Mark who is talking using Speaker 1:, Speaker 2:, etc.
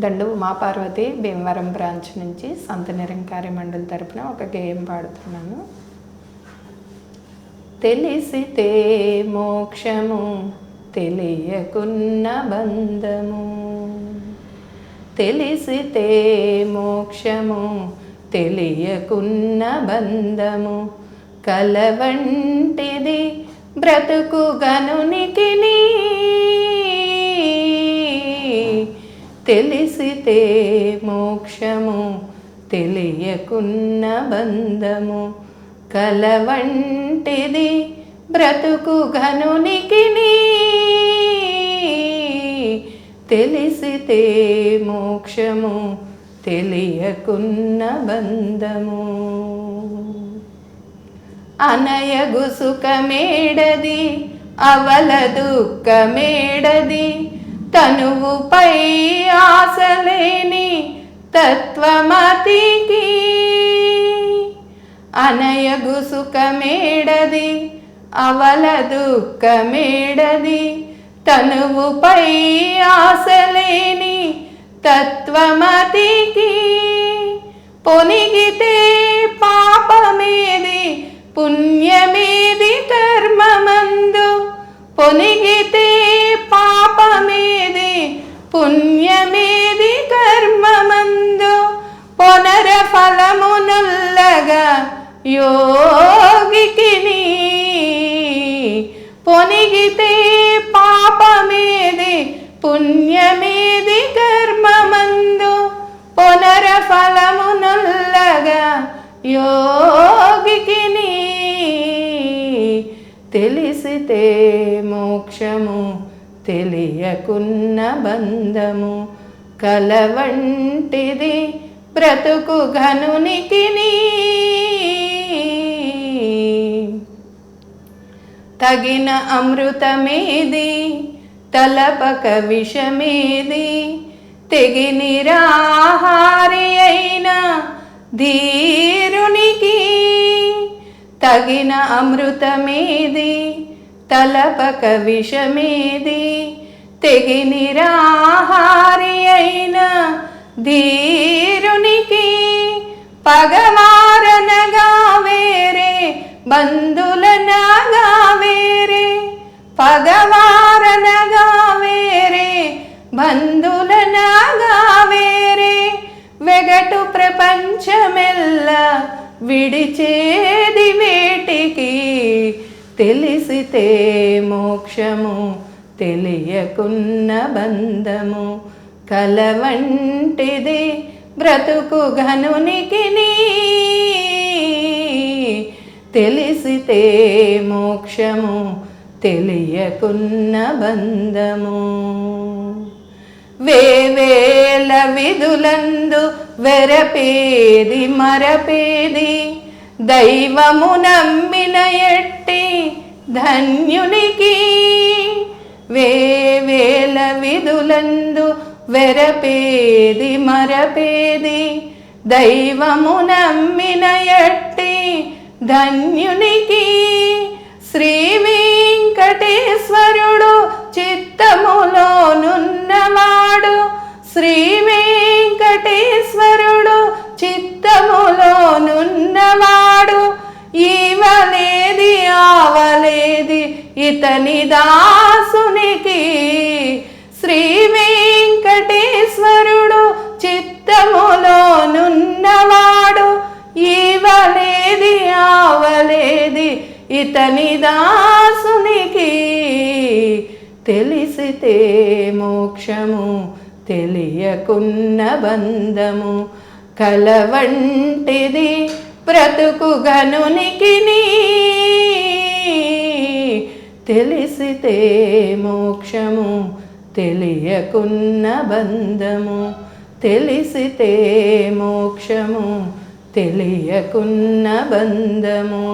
Speaker 1: దండు ఉమాపార్వతి Bhimavaram branch నుంచి సంత నిరంకారి మండలి తరపున ఒక గేయం పాడుతున్నాను. తెలిసితే మోక్షము తెలియకున్న బంధము. తెలిసితే మోక్షము తెలియకున్న బంధము. కలవంటిది బ్రతుకు గనునికిని తెలిసితే మోక్షము తెలియకున్న బంధము. కలవంటిది బ్రతుకు ఘనునికి తెలిసితే మోక్షము తెలియకున్న బంధము. అనయగు సుఖమేడది అవల దుఃఖమేడది తనువుపై ఆశలేని తత్వమతికి అనయగు సుఖమేడది అవల దుఃఖమేడది తనువుపై ఆశలేని తత్వమతికి పొనిగితే యోగికిని పొనిగితే పాపమేది పుణ్యమేది కర్మమందు. పునర ఫలమునుల్లగా యోగికిని తెలిసితే మోక్షము తెలియకున్న బంధము. కలవంటిది బ్రతుకు ఘనునికిని తగిన అమృతమేది? తలపక విషమేది? తెగి నిరాహారి అయిన ధీరునికి తగిన అమృతమేది? తలపక విషమేది? తెగి నిరాహారి అయిన ధీరునికి పగవారనగా బంధులనగా వేరే పగవారనగా వేరే బంధులనగా వేరే వెగటు ప్రపంచమెల్ల విడిచేది వేటికి తెలిసితే మోక్షము తెలియకున్న బంధము కలవంటిది బ్రతుకు ఘనునికి నీ తెలిసితే మోక్షము తెలియకున్న బంధము. వేవేల విధులందు వెరపేది మరపేది దైవము నమ్మిన ఎట్టి ధన్యునికి. వేవేల విధులందు వెరపేది మరపేది దైవము నమ్మిన ఎట్టి ధన్యునికి శ్రీ వెంకటేశ్వరుడు చిత్తములోనున్నవాడు. శ్రీ వెంకటేశ్వరుడు చిత్తములోనున్నవాడు. ఈవలేది ఆవలేది ఇతని దాసునికి. శ్రీ కావలేది ఇతని దాసునికి. తెలిసితే మోక్షము తెలియకున్న బంధము కలవంటిది బ్రతుకు గనునికిని తెలిసితే మోక్షము తెలియకున్న బంధము తెలిసితే మోక్షము తెలియకున్న బంధము.